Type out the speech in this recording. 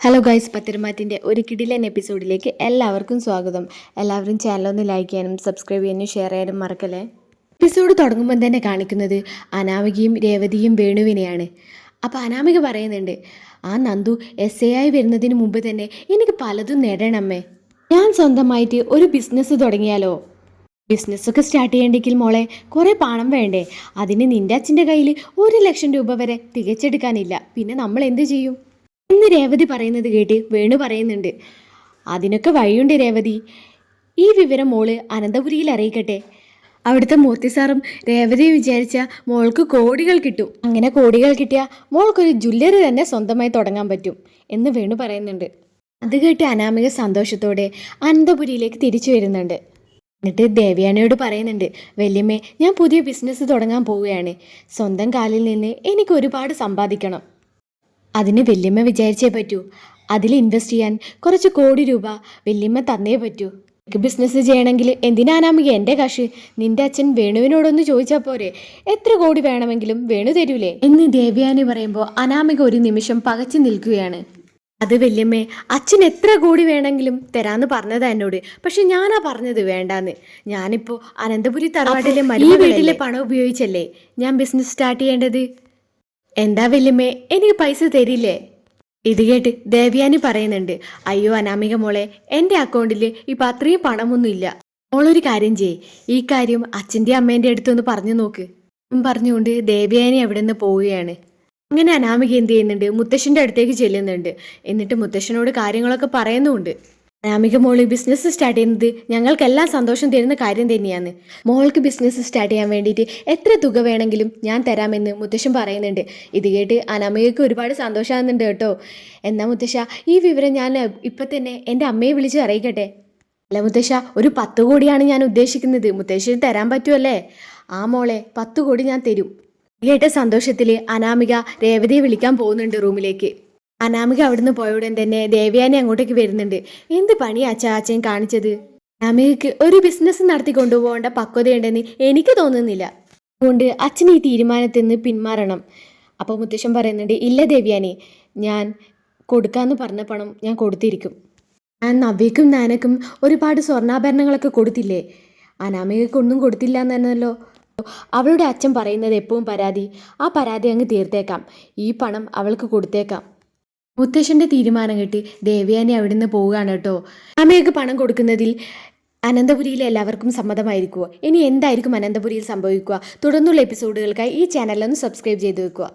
Hello guys പത്തിരുമാറ്റിന്റെ ഒരു കിടിലൻ എപ്പിസോഡിലേക്ക് എല്ലാവർക്കും സ്വാഗതം. എല്ലാവരും ചാനലൊന്ന് ലൈക്ക് ചെയ്യാനും സബ്സ്ക്രൈബ് ചെയ്യാനും ഷെയർ ചെയ്യാനും മറക്കല്ലേ? എപ്പിസോഡ് തുടങ്ങുമ്പോൾ തന്നെ കാണിക്കുന്നത് അനാമികയും രേവതിയും വേണുവിനെയാണ്. അപ്പോൾ അനാമിക പറയുന്നുണ്ട് ആ നന്ദു എസ് എ ആയി വരുന്നതിന് മുമ്പ് തന്നെ എനിക്ക് പലതും നേടണമേ. ഞാൻ സ്വന്തമായിട്ട് ഒരു ബിസിനസ് തുടങ്ങിയാലോ? ബിസിനസ്സൊക്കെ സ്റ്റാർട്ട് ചെയ്യണ്ടെങ്കിൽ മോളെ കുറേ പണം വേണ്ടേ? അതിന് നിന്റെ അച്ഛന്റെ കയ്യിൽ ഒരു ലക്ഷം രൂപ വരെ തികച്ചെടുക്കാനില്ല. പിന്നെ നമ്മൾ എന്ത് ചെയ്യും? എന്ന് രേവതി പറയുന്നത് കേട്ട് വേണു പറയുന്നുണ്ട്. അതിനൊക്കെ വഴിയുണ്ട് രേവതി. ഈ വിവരം മോൾ അനന്തപുരിയിൽ അറിയിക്കട്ടെ. അവിടുത്തെ മൂർത്തി സാറും രേവതി വിചാരിച്ച മോൾക്ക് കോടികൾ കിട്ടും. അങ്ങനെ കോടികൾ കിട്ടിയാൽ മോൾക്കൊരു ജ്വല്ലറി തന്നെ സ്വന്തമായി തുടങ്ങാൻ പറ്റും എന്ന് വേണു പറയുന്നുണ്ട്. അത് കേട്ട് അനാമിക സന്തോഷത്തോടെ അനന്തപുരിയിലേക്ക് തിരിച്ചു വരുന്നുണ്ട്. എന്നിട്ട് ദേവ്യാനയോട് പറയുന്നുണ്ട് വല്യമ്മേ ഞാൻ പുതിയ ബിസിനസ് തുടങ്ങാൻ പോവുകയാണ്. സ്വന്തം കാലിൽ നിന്ന് എനിക്ക് ഒരുപാട് സമ്പാദിക്കണം. അതിന് വല്യമ്മ വിചാരിച്ചേ പറ്റൂ. അതിൽ ഇൻവെസ്റ്റ് ചെയ്യാൻ കുറച്ച് കോടി രൂപ വല്യമ്മ തന്നേ പറ്റൂ. എനിക്ക് ബിസിനസ് ചെയ്യണമെങ്കിൽ എന്തിനാനാമിക എന്റെ കാശ്? നിന്റെ അച്ഛൻ വേണുവിനോടൊന്ന് ചോദിച്ചാൽ പോരെ. എത്ര കോടി വേണമെങ്കിലും വേണു തരൂലേ? എന്ന് ദേവയാനി പറയുമ്പോൾ അനാമിക ഒരു നിമിഷം പകച്ചു നിൽക്കുകയാണ്. അത് വല്യമ്മേ അച്ഛൻ എത്ര കോടി വേണമെങ്കിലും തരാന്ന് പറഞ്ഞതാ എന്നോട്. പക്ഷെ ഞാനാ പറഞ്ഞത് വേണ്ടാന്ന്. ഞാനിപ്പോ അനന്തപുരി തറവാട്ടിലെ ഈ വീട്ടിലെ പണം ഉപയോഗിച്ചല്ലേ? ഞാൻ ബിസിനസ് സ്റ്റാർട്ട് ചെയ്യേണ്ടത്? എന്താ വല്യമ്മേ എനിക്ക് പൈസ തരില്ലേ? ഇത് കേട്ട് ദേവ്യാനി പറയുന്നുണ്ട് അയ്യോ അനാമിക മോളെ എന്റെ അക്കൗണ്ടിൽ ഇപ്പം അത്രയും പണമൊന്നും ഇല്ല മോളൊരു കാര്യം ചെയ് ഈ കാര്യം അച്ഛന്റെ അമ്മേന്റെ അടുത്തൊന്ന് പറഞ്ഞു നോക്ക്. പറഞ്ഞുകൊണ്ട് ദേവ്യാനി അവിടെ നിന്ന് പോവുകയാണ്. അങ്ങനെ അനാമിക എന്ത് ചെയ്യുന്നുണ്ട് മുത്തശ്ശന്റെ അടുത്തേക്ക് ചെല്ലുന്നുണ്ട്. എന്നിട്ട് മുത്തശ്ശനോട് കാര്യങ്ങളൊക്കെ പറയുന്നുമുണ്ട്. അനാമിക മോൾ ബിസിനസ് സ്റ്റാർട്ട് ചെയ്യുന്നത് ഞങ്ങൾക്കെല്ലാം സന്തോഷം തരുന്ന കാര്യം തന്നെയാണ്. മോൾക്ക് ബിസിനസ് സ്റ്റാർട്ട് ചെയ്യാൻ വേണ്ടിയിട്ട് എത്ര തുക വേണമെങ്കിലും ഞാൻ തരാമെന്ന് മുത്തശ്ശൻ പറയുന്നുണ്ട്. ഇത് കേട്ട് അനാമികയ്ക്ക് ഒരുപാട് സന്തോഷമാകുന്നുണ്ട് കേട്ടോ. എന്നാ മുത്തശ്ശ ഈ വിവരം ഞാൻ ഇപ്പം തന്നെ എന്റെ അമ്മയെ വിളിച്ച് അറിയിക്കട്ടെ. അല്ല മുത്തശ്ശ ഒരു പത്ത് കോടിയാണ് ഞാൻ ഉദ്ദേശിക്കുന്നത്. മുത്തശ്ശന് തരാൻ പറ്റുമല്ലേ ആ മോളെ പത്ത് കോടി ഞാൻ തരും. കേട്ട സന്തോഷത്തിൽ അനാമിക രേവതിയെ വിളിക്കാൻ പോകുന്നുണ്ട് റൂമിലേക്ക്. അനാമിക അവിടുന്ന് പോയ ഉടൻ തന്നെ ദേവയാനി അങ്ങോട്ടേക്ക് വരുന്നുണ്ട്. എന്ത് പണി അച്ഛാ അച്ഛൻ കാണിച്ചത്? അനാമികക്ക് ഒരു ബിസിനസ് നടത്തി കൊണ്ടുപോകേണ്ട പക്വതയുണ്ടെന്ന് എനിക്ക് തോന്നുന്നില്ല. അതുകൊണ്ട് അച്ഛൻ ഈ തീരുമാനത്തിൽ നിന്ന് പിന്മാറണം. അപ്പോൾ മുത്തശ്ശൻ പറയുന്നുണ്ട് ഇല്ല ദേവ്യാനി ഞാൻ കൊടുക്കാന്ന് പറഞ്ഞ പണം ഞാൻ കൊടുത്തിരിക്കും. ഞാൻ നവ്യക്കും നാനക്കും ഒരുപാട് സ്വർണാഭരണങ്ങളൊക്കെ കൊടുത്തില്ലേ? അനാമികക്കൊന്നും കൊടുത്തില്ല എന്നല്ലോ അവളുടെ അച്ഛൻ പറയുന്നത് എപ്പോഴും പരാതി. ആ പരാതി അങ്ങ് തീർത്തേക്കാം. ഈ പണം അവൾക്ക് കൊടുത്തേക്കാം. മുത്തശ്ശന്റെ തീരുമാനം കിട്ടി. ദേവയാനി അവിടുന്ന് പോവുകയാണ് കേട്ടോ. അമ്മയൊക്കെ പണം കൊടുക്കുന്നതിൽ അനന്തപുരിയിലെ എല്ലാവർക്കും സമ്മതമായിരിക്കുമോ ഇനി എന്തായിരിക്കും അനന്തപുരിയിൽ സംഭവിക്കുക? തുടർന്നുള്ള എപ്പിസോഡുകൾക്കായി ഈ ചാനലൊന്ന് സബ്സ്ക്രൈബ് ചെയ്ത് വെക്കുക.